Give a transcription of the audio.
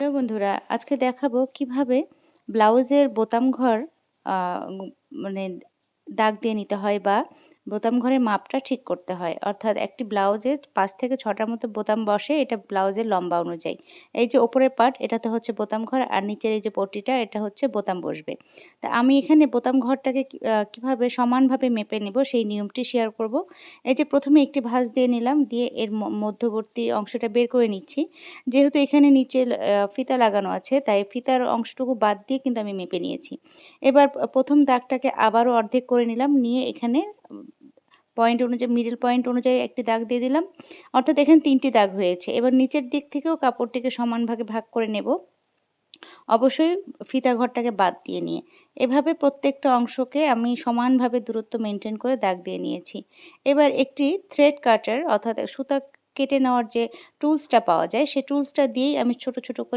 Hello বন্ধুরা আজকে দেখাবো কীভাবে ব্লাউজের বোতাম ঘর মানে দাগ দিয়ে নিতে হয় বা বোতাম ঘরের মাপটা ঠিক করতে হয়। অর্থাৎ একটি ব্লাউজে পাঁচ থেকে ছটার মতো বোতাম বসে এটা ব্লাউজের লম্বা অনুযায়ী। এই যে ওপরের পার্ট, এটাতে হচ্ছে বোতাম ঘর আর নিচের এই যে পট্টিটা, এটা হচ্ছে বোতাম বসবে। তা আমি এখানে বোতাম ঘরটাকে কীভাবে সমানভাবে মেপে নেব সেই নিয়মটি শেয়ার করব। এই যে প্রথমে একটি ভাঁজ দিয়ে নিলাম, দিয়ে এর মধ্যবর্তী অংশটা বের করে নিচ্ছি। যেহেতু এখানে নিচে ফিতা লাগানো আছে, তাই ফিতার অংশটুকু বাদ দিয়ে কিন্তু আমি মেপে নিয়েছি। এবার প্রথম দাগটাকে আবারও অর্ধেক করে নিলাম, নিয়ে এখানে পয়েন্ট অনুযায়ী মিডল পয়েন্ট অনুযায়ী একটি দাগ দিয়ে দিলাম। অর্থাৎ এখানে তিনটি দাগ হয়েছে। এবার নিচের দিক থেকেও কাপড়টিকে সমান ভাগে করে নেব। অবশ্যই ফিতা ঘরটাকে বাদ দিয়ে নিয়ে। এভাবে প্রত্যেকটা অংশকে আমি সমানভাবে দূরত্ব মেনটেন করে দাগ দিয়ে নিয়েছি। এবার একটি থ্রেড কাটার অর্থাৎ সুতা কেটে নেওয়ার যে টুলসটা পাওয়া যায় সেই টুলসটা দিয়েই আমি ছোট ছোট করে